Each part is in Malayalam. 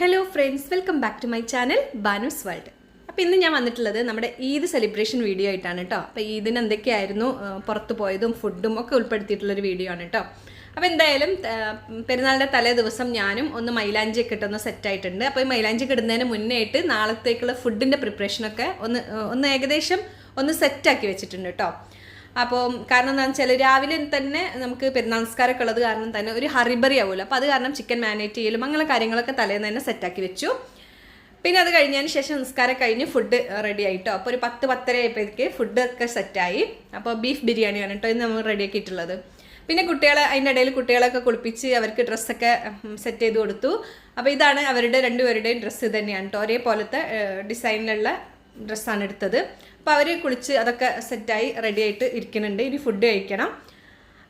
Hello friends welcome back to my channel Banu's world അപ്പോൾ ഇന്ന് ഞാൻ വന്നിട്ടുള്ളത് നമ്മുടെ ഈദ് സെലിബ്രേഷൻ വീഡിയോ ആയിട്ടാണ് കേട്ടോ അപ്പോൾ ഈദിന് എന്തൊക്കെയായിരുന്നു പുറത്ത് പോയതും ഫുഡും ഒക്കെ ഉൾപ്പെടുത്തിയിട്ടുള്ളൊരു വീഡിയോ ആണ് കേട്ടോ അപ്പോൾ എന്തായാലും പെരുന്നാളിന്റെ തലേ ദിവസം ഞാനും ഒന്ന് മൈലാഞ്ചി ഒക്കെ ഇട്ടൊന്ന് സെറ്റായിട്ടുണ്ട് അപ്പോൾ ഈ മൈലാഞ്ചി കിടുന്നതിന് മുന്നേ ആയിട്ട് നാളത്തേക്കുള്ള ഫുഡിന്റെ പ്രിപ്പറേഷനൊക്കെ ഒന്ന് ഒന്ന് ഏകദേശം ഒന്ന് സെറ്റാക്കി വെച്ചിട്ടുണ്ട് കേട്ടോ അപ്പോൾ കാരണം എന്താണെന്ന് വെച്ചാൽ രാവിലെ തന്നെ നമുക്ക് പെരുന്നാൾ നിസ്കാരമൊക്കെ ഉള്ളത് കാരണം തന്നെ ഒരു ഹറിബറി ആവുമല്ലോ. അപ്പോൾ അത് കാരണം ചിക്കൻ മാനേറ്റ് ചെയ്യലും അങ്ങനെ കാര്യങ്ങളൊക്കെ തലേന്ന് തന്നെ സെറ്റാക്കി വെച്ചു. പിന്നെ അത് കഴിഞ്ഞതിന് ശേഷം നിസ്കാരം കഴിഞ്ഞ് ഫുഡ് റെഡി ആയിട്ടോ. അപ്പോൾ ഒരു പത്ത് പത്തര ആയപ്പോഴേക്ക് ഫുഡൊക്കെ സെറ്റായി അപ്പോൾ ബീഫ് ബിരിയാണിയാണ് കേട്ടോ ഇന്ന് നമ്മൾ റെഡിയാക്കിയിട്ടുള്ളത് പിന്നെ കുട്ടികളെ അതിന്റെ ഇടയിൽ കുട്ടികളൊക്കെ കുളിപ്പിച്ച് അവർക്ക് ഡ്രസ്സൊക്കെ സെറ്റ് ചെയ്ത് കൊടുത്തു. അപ്പോൾ ഇതാണ് അവരുടെ രണ്ടുപേരുടെയും ഡ്രസ്സ് തന്നെയാണ് കേട്ടോ ഒരേപോലത്തെ ഡിസൈനിലുള്ള ഡ്രസ്സാണ് എടുത്തത്. അപ്പോൾ അവർ കുളിച്ച് അതൊക്കെ സെറ്റായി റെഡി ആയിട്ട് ഇരിക്കുന്നുണ്ട്. ഇനി ഫുഡ് കഴിക്കണം.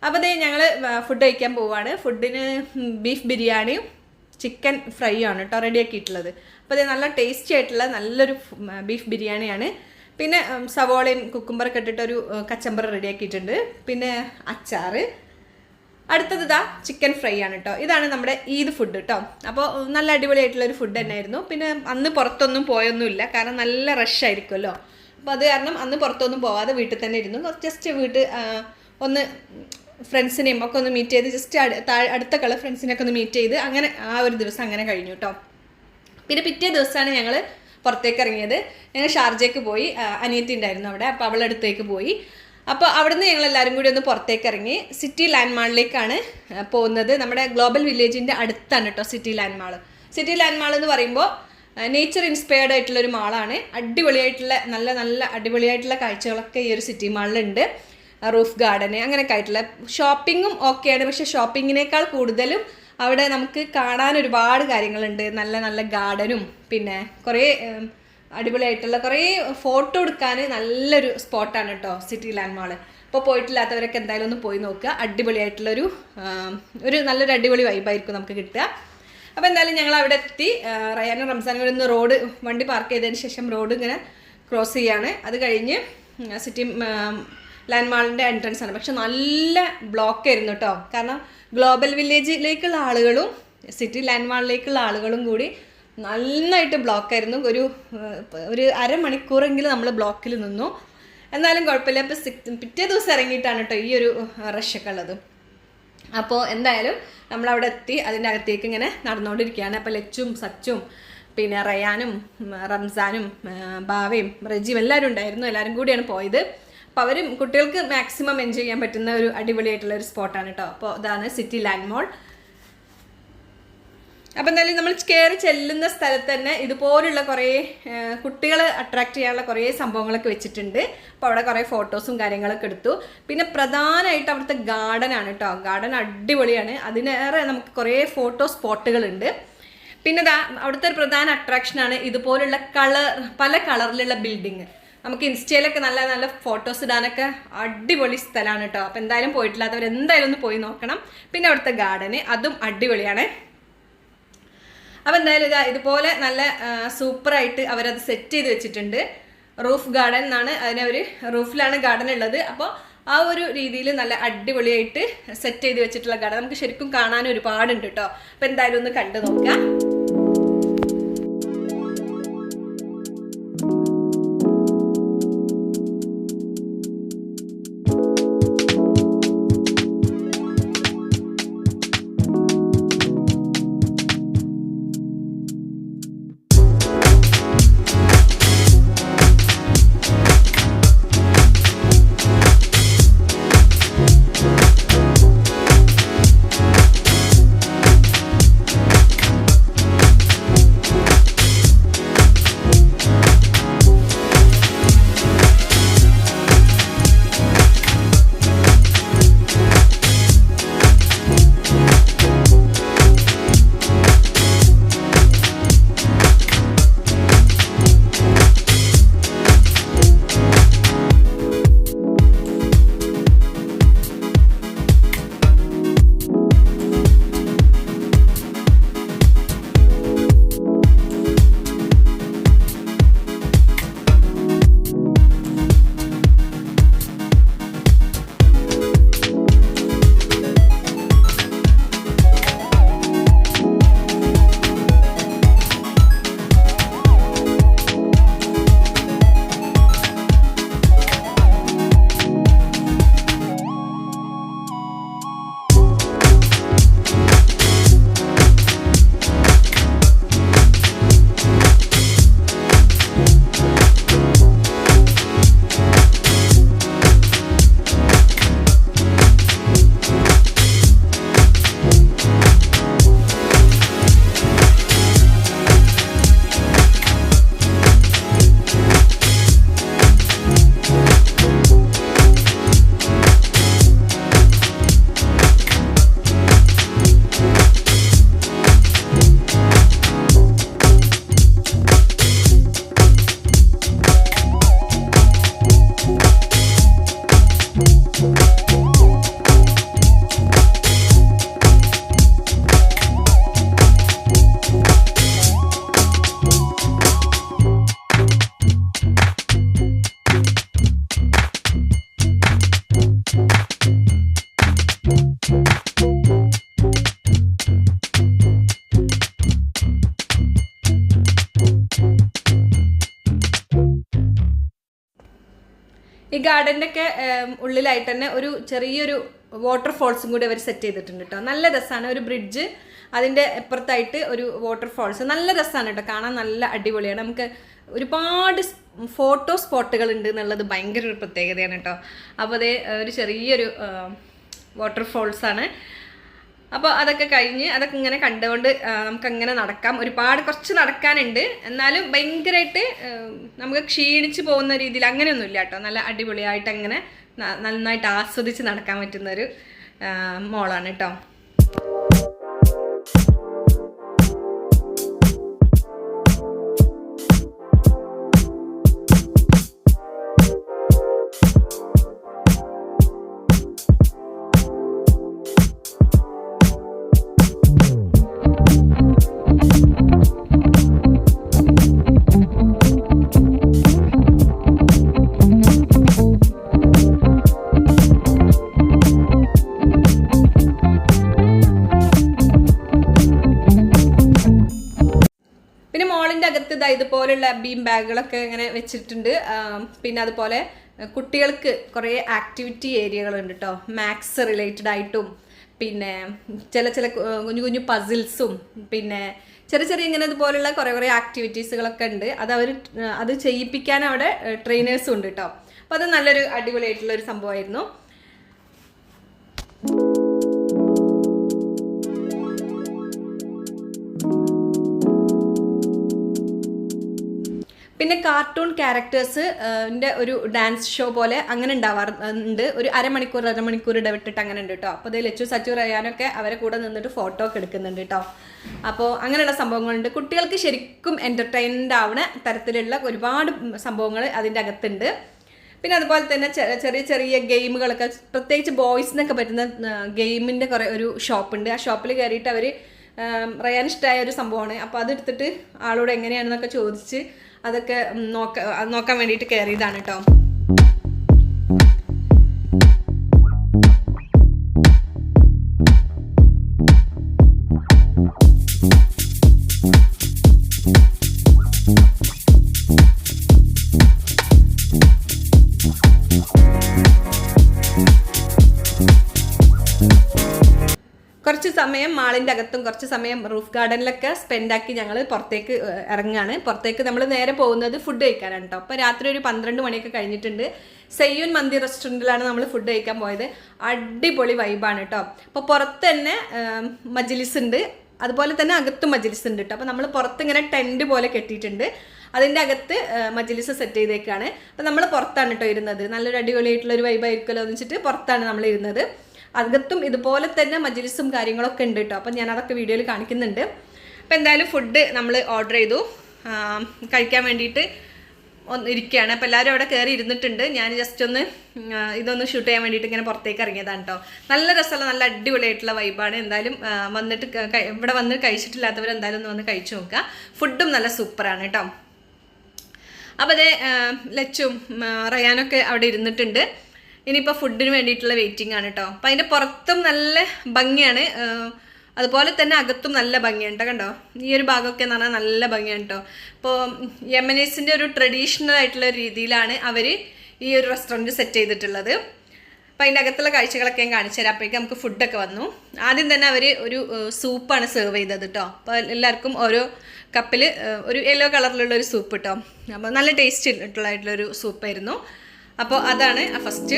അപ്പോൾ ദേ ഞങ്ങൾ ഫുഡ് കഴിക്കാൻ പോവുകയാണ് ഫുഡിന് ബീഫ് ബിരിയാണിയും ചിക്കൻ ഫ്രൈ ആണ് കേട്ടോ റെഡിയാക്കിയിട്ടുള്ളത് അപ്പോൾ അതേ നല്ല ടേസ്റ്റി ആയിട്ടുള്ള നല്ലൊരു ബീഫ് ബിരിയാണിയാണ്. പിന്നെ സവോളയും കുക്കുംബറൊക്കെ ഇട്ടിട്ടൊരു കച്ചമ്പർ റെഡി ആക്കിയിട്ടുണ്ട്. പിന്നെ അച്ചാറ്. അടുത്തത് ഇതാ ചിക്കൻ ഫ്രൈ ആണ് കേട്ടോ ഇതാണ് നമ്മുടെ ഈദ് ഫുഡ് കേട്ടോ അപ്പോൾ നല്ല അടിപൊളിയായിട്ടുള്ള ഒരു ഫുഡ് തന്നെയായിരുന്നു. പിന്നെ അന്ന് പുറത്തൊന്നും പോയൊന്നുമില്ല. കാരണം നല്ല റഷ് ആയിരിക്കുമല്ലോ. അപ്പോൾ അത് കാരണം അന്ന് പുറത്തൊന്നും പോവാതെ വീട്ടിൽ തന്നെ ഇരുന്നു. ജസ്റ്റ് വീട്ടിൽ ഒന്ന് ഫ്രണ്ട്സിനെയും ഒക്കെ ഒന്ന് മീറ്റ് ചെയ്ത് ജസ്റ്റ് അടുത്ത കളർ ഫ്രണ്ട്സിനെയൊക്കെ ഒന്ന് മീറ്റ് ചെയ്ത് അങ്ങനെ ആ ഒരു ദിവസം അങ്ങനെ കഴിഞ്ഞു കേട്ടോ പിന്നെ പിറ്റേ ദിവസമാണ് ഞങ്ങൾ പുറത്തേക്ക് ഇറങ്ങിയത്. ഞങ്ങൾ ഷാർജയ്ക്ക് പോയി അനിയത്തി ഉണ്ടായിരുന്നു അവിടെ. അപ്പോൾ അവളടുത്തേക്ക് പോയി. അപ്പോൾ അവിടുന്ന് ഞങ്ങൾ എല്ലാരും കൂടി ഒന്ന് പുറത്തേക്ക് ഇറങ്ങി സിറ്റി ലാൻഡ് മാളിലേക്കാണ് പോകുന്നത്. നമ്മുടെ ഗ്ലോബൽ വില്ലേജിന്റെ അടുത്താണ് കേട്ടോ city land mall city land mall എന്ന് പറയുമ്പോൾ നേച്ചർ ഇൻസ്പയർഡ് ആയിട്ടുള്ള ഒരു മാളാണ്. അടിപൊളിയായിട്ടുള്ള നല്ല നല്ല അടിപൊളിയായിട്ടുള്ള കാഴ്ചകളൊക്കെ ഈ ഒരു സിറ്റി മാളിലുണ്ട്. റൂഫ് ഗാർഡന് അങ്ങനെയൊക്കെ ആയിട്ടുള്ള. ഷോപ്പിങ്ങും ഓക്കെയാണ് പക്ഷേ ഷോപ്പിങ്ങിനേക്കാൾ കൂടുതലും അവിടെ നമുക്ക് കാണാൻ ഒരുപാട് കാര്യങ്ങളുണ്ട്. നല്ല നല്ല ഗാർഡനും പിന്നെ കുറേ അടിപൊളിയായിട്ടുള്ള കുറേ ഫോട്ടോ എടുക്കാൻ നല്ലൊരു സ്പോട്ടാണ് കേട്ടോ സിറ്റി ലാൻഡ് മാൾ ഇപ്പോൾ പോയിട്ടില്ലാത്തവരൊക്കെ എന്തായാലും ഒന്ന് പോയി നോക്കുക. അടിപൊളിയായിട്ടുള്ളൊരു ഒരു നല്ലൊരു അടിപൊളി വൈബായിരിക്കും നമുക്ക് കിട്ടുക. അപ്പോൾ എന്തായാലും ഞങ്ങൾ അവിടെ എത്തി. റയാനും റംസാനും കൂടി ഒന്ന് റോഡ് വണ്ടി പാർക്ക് ചെയ്തതിന് ശേഷം റോഡ് ഇങ്ങനെ ക്രോസ് ചെയ്യാണ്. അത് കഴിഞ്ഞ് സിറ്റി ലാൻഡ് മാളിന്റെ എൻട്രൻസ് ആണ്. പക്ഷെ നല്ല ബ്ലോക്ക് ആയിരുന്നു കേട്ടോ കാരണം ഗ്ലോബൽ വില്ലേജിലേക്കുള്ള ആളുകളും സിറ്റി ലാൻഡ് മാളിലേക്കുള്ള ആളുകളും കൂടി നന്നായിട്ട് ബ്ലോക്കായിരുന്നു. ഒരു ഒരു അരമണിക്കൂറെങ്കിലും നമ്മൾ ബ്ലോക്കിൽ നിന്നു. എന്നാലും കുഴപ്പമില്ല. ഇപ്പോൾ പിറ്റേ ദിവസം ഇറങ്ങിയിട്ടാണ് കേട്ടോ ഈ ഒരു റഷൊക്കെ ഉള്ളത്. അപ്പോൾ എന്തായാലും നമ്മളവിടെ എത്തി. അതിന്റെ അകത്തേക്ക് ഇങ്ങനെ നടന്നുകൊണ്ടിരിക്കുകയാണ് അപ്പോൾ ലച്ചും സച്ചും പിന്നെ റയാനും റംസാനും ബാവയും റജിയും എല്ലാവരും ഉണ്ടായിരുന്നു. എല്ലാവരും കൂടിയാണ് പോയത്. അപ്പോൾ അവരും കുട്ടികൾക്ക് മാക്സിമം എൻജോയ് ചെയ്യാൻ പറ്റുന്ന ഒരു അടിപൊളിയായിട്ടുള്ള ഒരു സ്പോട്ടാണ് കേട്ടോ അപ്പോൾ ഇതാണ് സിറ്റി ലാൻഡ് മോൾ. അപ്പം എന്തായാലും നമ്മൾ കയറി ചെല്ലുന്ന സ്ഥലത്ത് തന്നെ ഇതുപോലുള്ള കുറേ കുട്ടികൾ അട്രാക്ട് ചെയ്യാനുള്ള കുറേ സംഭവങ്ങളൊക്കെ വെച്ചിട്ടുണ്ട്. അപ്പോൾ അവിടെ കുറേ ഫോട്ടോസും കാര്യങ്ങളൊക്കെ എടുത്തു. പിന്നെ പ്രധാനമായിട്ട് അവിടുത്തെ ഗാർഡൻ ആണ് കേട്ടോ ഗാർഡൻ അടിപൊളിയാണ്. അതിനേറെ നമുക്ക് കുറേ ഫോട്ടോ സ്പോട്ടുകളുണ്ട് പിന്നെ ദാ അവിടുത്തെ ഒരു പ്രധാന അട്രാക്ഷനാണ് ഇതുപോലുള്ള കളർ പല കളറിലുള്ള ബിൽഡിങ് നമുക്ക് ഇൻസ്റ്റയിലൊക്കെ നല്ല നല്ല ഫോട്ടോസ് ഇടാനൊക്കെ അടിപൊളി സ്ഥലമാണ് കേട്ടോ അപ്പോൾ എന്തായാലും പോയിട്ടില്ലാത്തവർ എന്തായാലും ഒന്ന് പോയി നോക്കണം. പിന്നെ അവിടുത്തെ ഗാർഡന് അതും അടിപൊളിയാണ്. അപ്പം എന്തായാലും ഇതാ ഇതുപോലെ നല്ല സൂപ്പറായിട്ട് അവരത് സെറ്റ് ചെയ്ത് വെച്ചിട്ടുണ്ട്. റൂഫ് ഗാർഡൻ എന്നാണ് അതിനവർ റൂഫിലാണ് ഗാർഡൻ ഉള്ളത്. അപ്പോൾ ആ ഒരു രീതിയിൽ നല്ല അടിപൊളിയായിട്ട് സെറ്റ് ചെയ്ത് വെച്ചിട്ടുള്ള ഗാർഡൻ നമുക്ക് ശരിക്കും കാണാൻ ഒരുപാടുണ്ട് കേട്ടോ അപ്പോൾ എന്തായാലും ഒന്ന് കണ്ടു നോക്കാം. ഗാർഡന്റെ ഒക്കെ ഉള്ളിലായിട്ട് തന്നെ ഒരു ചെറിയൊരു വാട്ടർ ഫോൾസും കൂടി അവർ സെറ്റ് ചെയ്തിട്ടുണ്ട് കേട്ടോ നല്ല രസമാണ് ഒരു ബ്രിഡ്ജ് അതിന്റെ അപ്പുറത്തായിട്ട് ഒരു വാട്ടർ ഫോൾസ് നല്ല രസമാണ് കേട്ടോ കാണാൻ നല്ല അടിപൊളിയാണ്. നമുക്ക് ഒരുപാട് ഫോട്ടോ സ്പോട്ടുകൾ ഉണ്ട് എന്നുള്ളത് ഭയങ്കര ഒരു പ്രത്യേകതയാണ് കേട്ടോ അപ്പോൾ അതേ ഒരു ചെറിയൊരു വാട്ടർ ഫോൾസാണ് അപ്പോൾ അതൊക്കെ കഴിഞ്ഞ് അതൊക്കെ ഇങ്ങനെ കണ്ടുകൊണ്ട് നമുക്ക് അങ്ങനെ നടക്കാം. ഒരുപാട് കുറച്ച് നടക്കാനുണ്ട്. എന്നാലും ഭയങ്കരമായിട്ട് നമുക്ക് ക്ഷീണിച്ച് പോകുന്ന രീതിയിൽ അങ്ങനെയൊന്നുമില്ല കേട്ടോ. നല്ല അടിപൊളിയായിട്ട് അങ്ങനെ നന്നായിട്ട് ആസ്വദിച്ച് നടക്കാൻ പറ്റുന്നൊരു മോളാണ് കേട്ടോ. ഇതുപോലുള്ള ബീം ബാഗുകളൊക്കെ ഇങ്ങനെ വെച്ചിട്ടുണ്ട്. പിന്നെ അതുപോലെ കുട്ടികൾക്ക് കുറേ ആക്ടിവിറ്റി ഏരിയകളുണ്ട് കേട്ടോ മാത്സ് റിലേറ്റഡ് ആയിട്ടും പിന്നെ ചില ചില കുഞ്ഞു കുഞ്ഞു പസിൽസും പിന്നെ ചെറിയ ചെറിയ ഇങ്ങനെ ഇതുപോലുള്ള കുറേ കുറേ ആക്ടിവിറ്റീസുകളൊക്കെ ഉണ്ട്. അത് അവർ അത് ചെയ്യിപ്പിക്കാൻ അവിടെ ട്രെയിനേഴ്സും ഉണ്ട് കേട്ടോ അപ്പോൾ അത് നല്ലൊരു അടിപൊളിയായിട്ടുള്ളൊരു സംഭവമായിരുന്നു. പിന്നെ കാർട്ടൂൺ ക്യാരക്ടേഴ്സ് ഒരു ഡാൻസ് ഷോ പോലെ അങ്ങനെ ഉണ്ടാവാറുണ്ട് ഒരു അരമണിക്കൂർ അരമണിക്കൂർ ഇടവിട്ടിട്ട് അങ്ങനെ ഉണ്ട് കേട്ടോ അപ്പോൾ ലച്ചു സച്ചു റയാനൊക്കെ അവരെ കൂടെ നിന്നിട്ട് ഫോട്ടോ ഒക്കെ എടുക്കുന്നുണ്ട് കേട്ടോ അപ്പോൾ അങ്ങനെയുള്ള സംഭവങ്ങളുണ്ട്. കുട്ടികൾക്ക് ശരിക്കും എന്റർടൈൻഡ് ആവുന്ന തരത്തിലുള്ള ഒരുപാട് സംഭവങ്ങൾ അതിന്റെ അകത്തുണ്ട്. പിന്നെ അതുപോലെ തന്നെ ചെറിയ ചെറിയ ഗെയിമുകളൊക്കെ പ്രത്യേകിച്ച് ബോയ്സ് ബോയ്സിനൊക്കെ പറ്റുന്ന ഗെയിമിന്റെ കുറേ ഒരു ഷോപ്പുണ്ട് ആ ഷോപ്പിൽ കയറിയിട്ട് അവർ റയാൻ ഇഷ്ടമായ ഒരു സംഭവമാണ്. അപ്പോൾ അതെടുത്തിട്ട് ആളോട് എങ്ങനെയാണെന്നൊക്കെ ചോദിച്ച് അതൊക്കെ നോക്ക നോക്കാൻ വേണ്ടിയിട്ട് കയറിയതാണ് കേട്ടോ സമയം അകത്തും കുറച്ച് സമയം റൂഫ് ഗാർഡനിലൊക്കെ സ്പെൻഡാക്കി ഞങ്ങൾ പുറത്തേക്ക് ഇറങ്ങുകയാണ് പുറത്തേക്ക് നമ്മൾ നേരെ പോകുന്നത് ഫുഡ് കഴിക്കാനാണ് കേട്ടോ അപ്പോൾ രാത്രി ഒരു പന്ത്രണ്ട് മണിയൊക്കെ കഴിഞ്ഞിട്ടുണ്ട്. സെയ്യൂൻ മന്തി റെസ്റ്റോറന്റിലാണ് നമ്മൾ ഫുഡ് കഴിക്കാൻ പോയത്. അടിപൊളി വൈബാണ് കേട്ടോ അപ്പോൾ പുറത്ത് തന്നെ മജിലിസ് ഉണ്ട്. അതുപോലെ തന്നെ അകത്തും മജ്ലിസ് ഉണ്ട് കേട്ടോ അപ്പോൾ നമ്മൾ പുറത്ത് ഇങ്ങനെ ടെന്റ് പോലെ കെട്ടിയിട്ടുണ്ട്. അതിന്റെ അകത്ത് മജിലിസ് സെറ്റ് ചെയ്തേക്കാണ്. അപ്പോൾ നമ്മൾ പുറത്താണ് കേട്ടോ ഇരുന്നത്. നല്ലൊരു അടിപൊളിയായിട്ടുള്ള ഒരു വൈബായിരിക്കുമല്ലോ എന്ന് വെച്ചിട്ട് പുറത്താണ് നമ്മൾ ഇരുന്നത്. അകത്തും ഇതുപോലെ തന്നെ മജിലിസും കാര്യങ്ങളൊക്കെ ഉണ്ട് കേട്ടോ അപ്പം ഞാൻ അതൊക്കെ വീഡിയോയിൽ കാണിക്കുന്നുണ്ട്. അപ്പം എന്തായാലും ഫുഡ് നമ്മൾ ഓർഡർ ചെയ്തു. കഴിക്കാൻ വേണ്ടിയിട്ട് ഒന്ന് ഇരിക്കുകയാണ്. അപ്പോൾ എല്ലാവരും അവിടെ കയറി ഇരുന്നിട്ടുണ്ട്. ഞാൻ ജസ്റ്റ് ഒന്ന് ഇതൊന്ന് ഷൂട്ട് ചെയ്യാൻ വേണ്ടിയിട്ട് ഇങ്ങനെ പുറത്തേക്ക് ഇറങ്ങിയതാണ് കേട്ടോ നല്ല രസമുള്ള നല്ല അടിപൊളിയായിട്ടുള്ള വൈബാണ് എന്തായാലും വന്നിട്ട് ഇവിടെ വന്ന് കഴിച്ചിട്ടില്ലാത്തവർ എന്തായാലും ഒന്ന് വന്ന് കഴിച്ചു നോക്കുക. ഫുഡും നല്ല സൂപ്പറാണ് കേട്ടോ അപ്പോൾ അതേ ലച്ചും റയാനൊക്കെ അവിടെ ഇരുന്നിട്ടുണ്ട്. ഇനിയിപ്പോൾ ഫുഡിന് വേണ്ടിയിട്ടുള്ള വെയിറ്റിംഗ് ആണ് കേട്ടോ അപ്പം അതിന്റെ പുറത്തും നല്ല ഭംഗിയാണ്. അതുപോലെ തന്നെ അകത്തും നല്ല ഭംഗിയാണ് കേട്ടോ കണ്ടോ? ഈ ഒരു ഭാഗമൊക്കെ എന്ന് പറഞ്ഞാൽ നല്ല ഭംഗിയാണ് കേട്ടോ ഇപ്പോൾ യമനീസിന്റെ ഒരു ട്രഡീഷണൽ ആയിട്ടുള്ള രീതിയിലാണ് അവർ ഈ ഒരു റെസ്റ്റോറന്റ് സെറ്റ് ചെയ്തിട്ടുള്ളത്. അപ്പം അതിന്റെ അകത്തുള്ള കാഴ്ചകളൊക്കെ ഞാൻ കാണിച്ചു തരാം. അപ്പോഴേക്കും നമുക്ക് ഫുഡൊക്കെ വന്നു. ആദ്യം തന്നെ അവർ ഒരു സൂപ്പാണ് സെർവ് ചെയ്തത് കേട്ടോ അപ്പോൾ എല്ലാവർക്കും ഓരോ കപ്പിൽ ഒരു യെല്ലോ കളറിലുള്ള ഒരു സൂപ്പ് കേട്ടോ അപ്പോൾ നല്ല ടേസ്റ്റ് ആയിട്ടുള്ളൊരു സൂപ്പായിരുന്നു അപ്പോൾ അതാണ് ഫസ്റ്റ്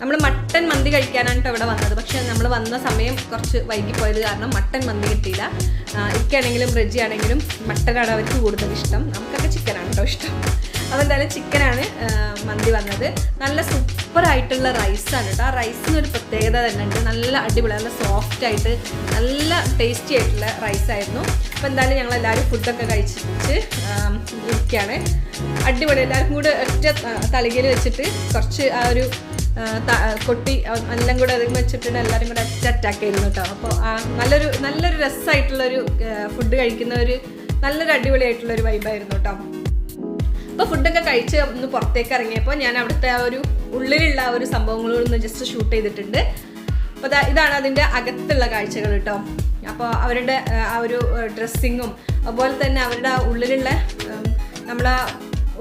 നമ്മൾ മട്ടൻ മന്തി കഴിക്കാനാണ് കേട്ടോ ഇവിടെ വന്നത്. പക്ഷെ നമ്മൾ വന്ന സമയം കുറച്ച് വൈകി പോയത് കാരണം മട്ടൻ മന്തി കിട്ടിയില്ല. ഇക്കാണെങ്കിലും റെജി ആണെങ്കിലും മട്ടനാണ് അവർക്ക് കൂടുതൽ ഇഷ്ടം. നമുക്കൊക്കെ ചിക്കനാണ് കേട്ടോ ഇഷ്ടം. അപ്പോൾ എന്തായാലും ചിക്കനാണ് മന്തി വന്നത്. നല്ല സൂപ്പർ ആയിട്ടുള്ള റൈസാണ് കേട്ടോ. ആ റൈസിന് ഒരു പ്രത്യേകത തന്നെ ഉണ്ട്. നല്ല അടിപൊളി നല്ല സോഫ്റ്റ് ആയിട്ട് നല്ല ടേസ്റ്റി ആയിട്ടുള്ള റൈസായിരുന്നു. അപ്പോൾ എന്തായാലും ഞങ്ങൾ എല്ലാവരും ഫുഡൊക്കെ കഴിച്ചിട്ട് ഇരിക്കുകയാണ് അടിപൊളി എല്ലാവർക്കും കൂടെ ഒറ്റ തളികയിൽ വെച്ചിട്ട് കുറച്ച് ആ ഒരു കൊട്ടി എല്ലാം കൂടെ അതിൽ വെച്ചിട്ടുണ്ട്. എല്ലാവരും കൂടെ ഒറ്റ അറ്റാക്ക് ആയിരുന്നു കേട്ടോ അപ്പോൾ നല്ലൊരു നല്ലൊരു രസമായിട്ടുള്ളൊരു ഫുഡ് കഴിക്കുന്ന ഒരു നല്ലൊരു അടിപൊളിയായിട്ടുള്ളൊരു വൈബായിരുന്നു കേട്ടോ. അപ്പോൾ ഫുഡൊക്കെ കഴിച്ച് ഒന്ന് പുറത്തേക്ക് ഇറങ്ങിയപ്പോൾ ഞാൻ അവിടുത്തെ ആ ഒരു ഉള്ളിലുള്ള ഒരു സംഭവങ്ങളൊന്ന് ജസ്റ്റ് ഷൂട്ട് ചെയ്തിട്ടുണ്ട്. അപ്പോൾ ഇതാണ് അതിന്റെ അകത്തുള്ള കാഴ്ചകൾ കേട്ടോ അപ്പോൾ അവരുടെ ആ, ഒരു ഡ്രസ്സിങ്ങും അതുപോലെ തന്നെ അവരുടെ ആ ഉള്ളിലുള്ള നമ്മളെ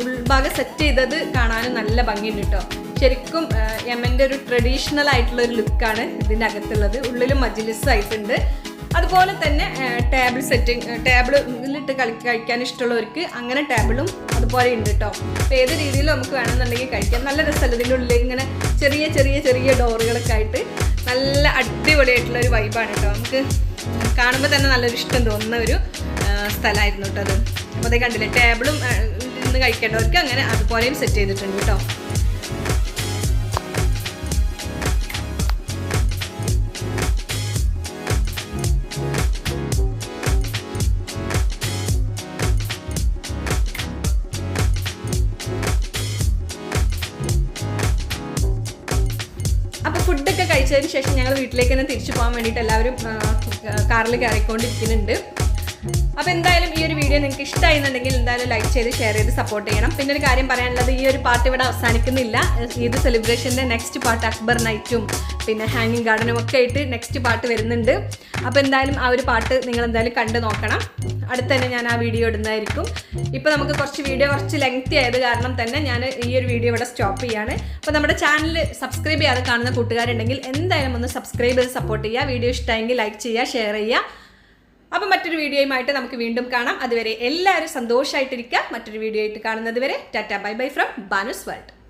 ഉൾഭാഗം സെറ്റ് ചെയ്തത് കാണാനും നല്ല ഭംഗിയുണ്ട് കേട്ടോ ശരിക്കും എമ്മന്റെ ഒരു ട്രഡീഷണൽ ആയിട്ടുള്ള ഒരു ലുക്കാണ് ഇതിന്റെ അകത്തുള്ളത്. ഉള്ളിലും മജ്ലിസ് ആയിട്ടുണ്ട് അതുപോലെ തന്നെ ടേബിൾ സെറ്റിംഗ് ടേബിളിലിട്ട് കളി കഴിക്കാൻ ഇഷ്ടമുള്ളവർക്ക് അങ്ങനെ ടേബിളും അതുപോലെ ഉണ്ട് കേട്ടോ അപ്പോൾ ഏത് രീതിയിൽ നമുക്ക് വേണമെന്നുണ്ടെങ്കിൽ കഴിക്കാം. നല്ല രസമല്ല ഇതിന്റെ ഉള്ളിൽ ഇങ്ങനെ ചെറിയ ചെറിയ ചെറിയ ഡോറുകളൊക്കെ ആയിട്ട് നല്ല അടിപൊളിയായിട്ടുള്ള ഒരു വൈബാണ് കേട്ടോ നമുക്ക് കാണുമ്പോൾ തന്നെ നല്ലൊരു ഇഷ്ടം തോന്നുന്ന ഒരു സ്ഥലമായിരുന്നു കേട്ടോ അത്. അപ്പോൾ അതേ കണ്ടില്ലേ ടേബിളും ഇന്ന് കഴിക്കേണ്ടവർക്ക് അങ്ങനെ അതുപോലെയും സെറ്റ് ചെയ്തിട്ടുണ്ട് കേട്ടോ കഴിച്ചതിന് ശേഷം ഞങ്ങൾ വീട്ടിലേക്ക് തന്നെ തിരിച്ചു പോകാൻ വേണ്ടിയിട്ട് എല്ലാവരും കാറിൽ കയറിക്കൊണ്ടിരിക്കുന്നുണ്ട്. അപ്പോൾ എന്തായാലും ഈ ഒരു വീഡിയോ നിങ്ങൾക്ക് ഇഷ്ടമായിരുന്നുണ്ടെങ്കിൽ എന്തായാലും ലൈക്ക് ചെയ്ത് ഷെയർ ചെയ്ത് സപ്പോർട്ട് ചെയ്യണം. പിന്നെ ഒരു കാര്യം പറയാനുള്ളത് ഈ ഒരു പാർട്ട് ഇവിടെ അവസാനിക്കുന്നില്ല. ഈദ് സെലിബ്രേഷന്റെ നെക്സ്റ്റ് പാർട്ട് അക്ബർ നൈറ്റും പിന്നെ ഹാങ്ങിങ് ഗാർഡനും ഒക്കെ ആയിട്ട് നെക്സ്റ്റ് പാർട്ട് വരുന്നുണ്ട്. അപ്പോൾ എന്തായാലും ആ ഒരു പാട്ട് നിങ്ങൾ എന്തായാലും കണ്ടു നോക്കണം. അടുത്ത് തന്നെ ഞാൻ ആ വീഡിയോ ഇടുന്നതായിരിക്കും. ഇപ്പോൾ നമുക്ക് കുറച്ച് വീഡിയോ കുറച്ച് ലെങ്തി ആയത് കാരണം തന്നെ ഞാൻ ഈ ഒരു വീഡിയോ ഇവിടെ സ്റ്റോപ്പ് ചെയ്യാണ്. അപ്പോൾ നമ്മുടെ ചാനൽ സബ്സ്ക്രൈബ് ചെയ്യാതെ കാണുന്ന കൂട്ടുകാരുണ്ടെങ്കിൽ എന്തായാലും ഒന്ന് സബ്സ്ക്രൈബ് ചെയ്ത് സപ്പോർട്ട് ചെയ്യുക. വീഡിയോ ഇഷ്ടമായെങ്കിൽ ലൈക്ക് ചെയ്യുക ഷെയർ ചെയ്യുക. അപ്പോൾ മറ്റൊരു വീഡിയോയുമായിട്ട് നമുക്ക് വീണ്ടും കാണാം. അതുവരെ എല്ലാവരും സന്തോഷമായിട്ടിരിക്കുക മറ്റൊരു വീഡിയോ ആയിട്ട് കാണുന്നത് വരെ tata bye bye from Banu's world